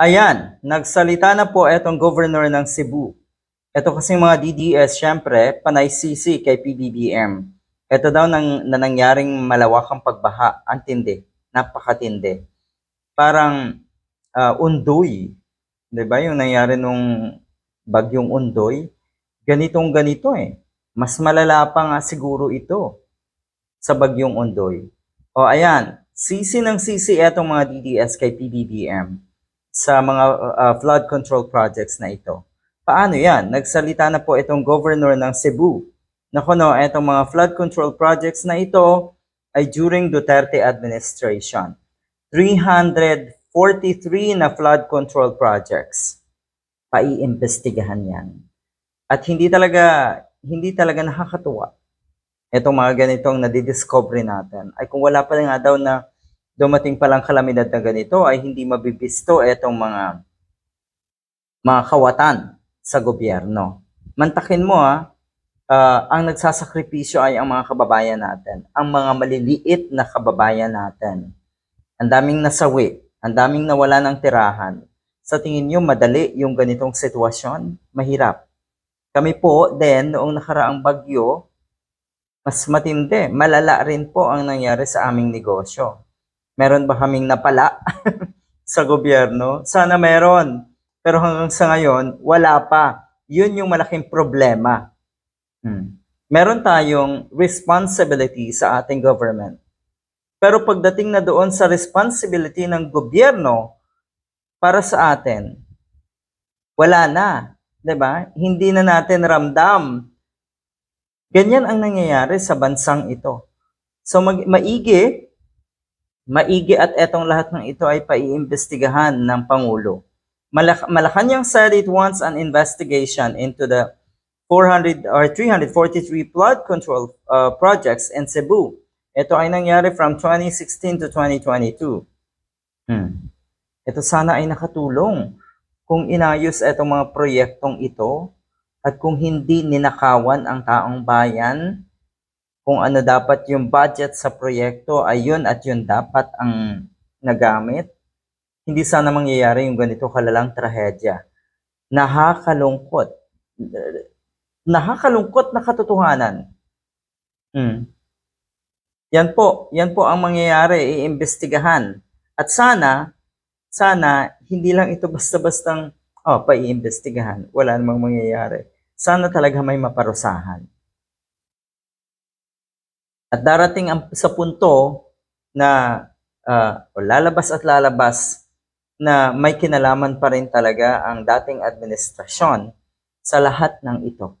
Ayan, nagsalita na po etong governor ng Cebu. Ito kasi mga DDS, syempre, panay sisi kay PBBM. Ito daw nang, na nangyaring malawakang pagbaha. Ang tindi, napakatindi. Parang ah, undoy. 'Di ba Yung nangyari nung bagyong undoy. Ganitong ganito eh. Mas malala pa nga siguro ito sa bagyong undoy. O ayan, sisi ng sisi etong mga DDS kay PBBM sa mga uh, flood control projects na ito. Paano yan? Nagsalita na po itong governor ng Cebu. Naku no, itong mga flood control projects na ito ay during Duterte administration. 343 na flood control projects. Paiimbestigahan yan. At hindi talaga hindi talaga nakakatuwa itong mga ganitong nadidiscovery natin. Ay kung wala pa nga daw na dumating palang kalamidad na ganito ay hindi mabibisto itong mga mga kawatan sa gobyerno. Mantakin mo ha, ah, ang nagsasakripisyo ay ang mga kababayan natin, ang mga maliliit na kababayan natin. Ang daming nasawi, ang daming nawala ng tirahan. Sa tingin nyo, madali yung ganitong sitwasyon? Mahirap. Kami po, then, noong nakaraang bagyo, mas matindi, malala rin po ang nangyari sa aming negosyo. Meron ba kaming napala sa gobyerno? Sana meron. Pero hanggang sa ngayon, wala pa. Yun yung malaking problema. Hmm. Meron tayong responsibility sa ating government. Pero pagdating na doon sa responsibility ng gobyerno para sa atin, wala na. 'di ba? Hindi na natin ramdam Ganyan ang nangyayari sa bansang ito. So mag- maigi, maigi at etong lahat ng ito ay paiimbestigahan ng Pangulo. Malak- Malacanang said it wants an investigation into the 400 or 343 flood control uh, projects in Cebu. Ito ay nangyari from 2016 to 2022. Hmm. Ito sana ay nakatulong kung inayos itong mga proyektong ito at kung hindi ninakawan ang taong bayan, kung ano dapat yung budget sa proyekto, ayun at yun dapat ang nagamit, hindi sana mangyayari yung ganito kalalang trahedya. Nakakalungkot. Nakakalungkot na katotohanan. Hmm. Yan po, yan po ang mangyayari, iimbestigahan. At sana, sana, hindi lang ito basta-bastang oh, paiimbestigahan. Wala namang mangyayari. Sana talaga may maparusahan. At darating ang, sa punto na uh, lalabas at lalabas na may kinalaman pa rin talaga ang dating administrasyon sa lahat ng ito.